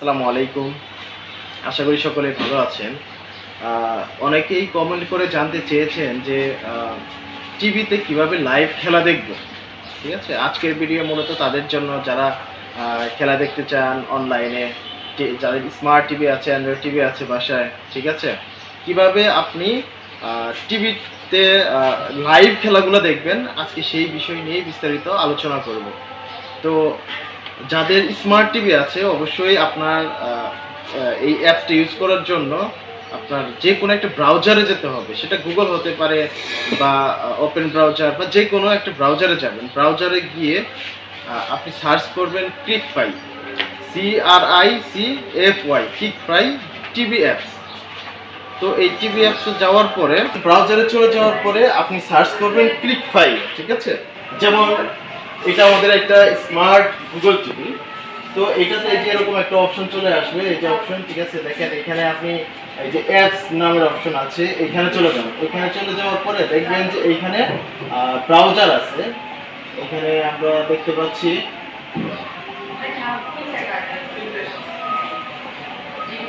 আসসালামু আলাইকুম। আশা করি সকলে ভালো আছেন। অনেকেই কমেন্ট করে জানতে চেয়েছেন যে টিভিতে কীভাবে লাইভ খেলা দেখব। ঠিক আছে? আজকের ভিডিও মূলত তাদের জন্য যারা খেলা দেখতে চান অনলাইনে যাদের স্মার্ট টিভি আছে অ্যান্ড্রয়েড টিভি আছে বাসায়, ঠিক আছে? কীভাবে আপনি টিভিতে লাইভ খেলাগুলো দেখবেন, আজকে সেই বিষয় নিয়ে বিস্তারিত আলোচনা করব। তো যাদের স্মার্ট টিভি আছে, অবশ্যই আপনার এই অ্যাপসটা ইউজ করার জন্য আপনার যে কোনো একটা ব্রাউজারে যেতে হবে। সেটা গুগল হতে পারে বা ওপেন ব্রাউজার বা যে কোনো একটা ব্রাউজারে যাবেন। ব্রাউজারে গিয়ে আপনি সার্চ করবেন Cricfy C R I C F Y Cricfy TV apps তো এই টিভি অ্যাপসে যাওয়ার পরে ব্রাউজারে চলে যাওয়ার পরে আপনি সার্চ করবেন ক্লিক ফাই ঠিক আছে? যেমন এটা আমাদের একটা স্মার্ট গুগল টিভি তো এটাতে যে এরকম একটা অপশন চলে আসবে, এই যে অপশন ঠিক আছে? দেখেন, এখানে আপনি এই যে অ্যাপস নামের অপশন আছে, এখানে চলে যাবেন। এখানে চলে যাওয়ার পরে দেখবেন যে এইখানে ব্রাউজার আছে। এখানে আমরা দেখতে পাচ্ছি,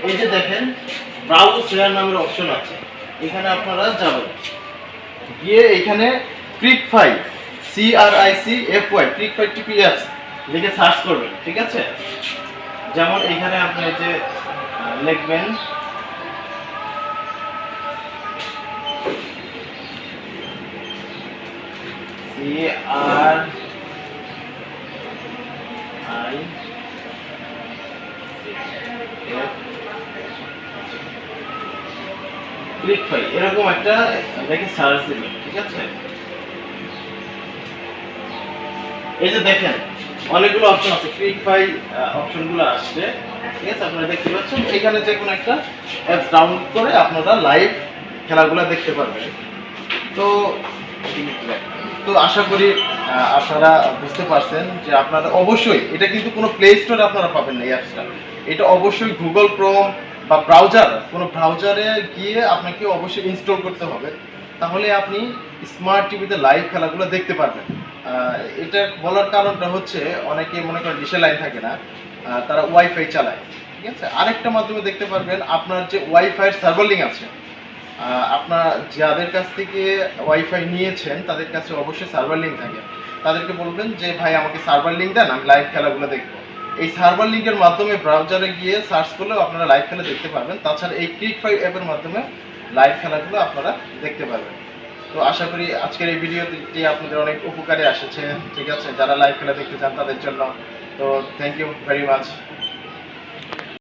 এই যে দেখেন ব্রাউজ শেয়ার নামের অপশন আছে। এখানে আপনারা যাবেন। গিয়ে এখানে Cricfy C R I C F Y Cricfy TV লিখে সার্চ করবেন, ঠিক আছে? যেমন এখানে আপনি যে লিখবেন আর আই ক্লিক এরকম একটা দেখে সার্চ দিবেন, ঠিক আছে? এই যে দেখেন, অনেকগুলো অপশন আছে। ক্লিক ফাই অপশনগুলো আসছে ঠিক আছে, আপনারা দেখতে পাচ্ছেন, এখানে যে কোনো একটা অ্যাপস ডাউনলোড করে আপনারা লাইভ খেলাগুলো দেখতে পারবেন। তো তো আশা করি আপনারা বুঝতে পারছেন যে আপনারা অবশ্যই, এটা কিন্তু কোনো প্লে স্টোরে আপনারা পাবেন না এই অ্যাপসটা এটা অবশ্যই গুগল ক্রোম বা ব্রাউজার কোনো ব্রাউজারে গিয়ে আপনাকে অবশ্যই ইনস্টল করতে হবে। তাহলে আপনি স্মার্ট টিভিতে লাইভ খেলাগুলো দেখতে পারবেন। এটা বলার কারণটা হচ্ছে অনেকে মনে করেন ডিসে লাইন থাকে না তারা ওয়াইফাই চালায়, ঠিক আছে? আরেকটা মাধ্যমে দেখতে পারবেন আপনার যে ওয়াইফাইয়ের সার্ভার লিঙ্ক আছে। আপনার যাদের কাছ থেকে ওয়াইফাই নিয়েছেন, তাদের কাছে অবশ্যই সার্ভার লিঙ্ক থাকে। তাদেরকে বলবেন যে, ভাই, আমাকে সার্ভার লিঙ্ক দেন, আমি লাইভ খেলাগুলো দেখব। এই সার্ভার লিঙ্কের মাধ্যমে ব্রাউজারে গিয়ে সার্চ করলেও আপনারা লাইভ খেলা দেখতে পারবেন। তাছাড়া এই ক্লিক ফাই অ্যাপের মাধ্যমে লাইভ খেলাগুলো আপনারা দেখতে পারবেন। তো আশা করি আজকের এই ভিডিওটি আপনাদের অনেক উপকারে আসেছে, ঠিক আছে? যারা লাইভ খেলা দেখতে চান তাদের জন্য। তো থ্যাংক ইউ ভেরি মাচ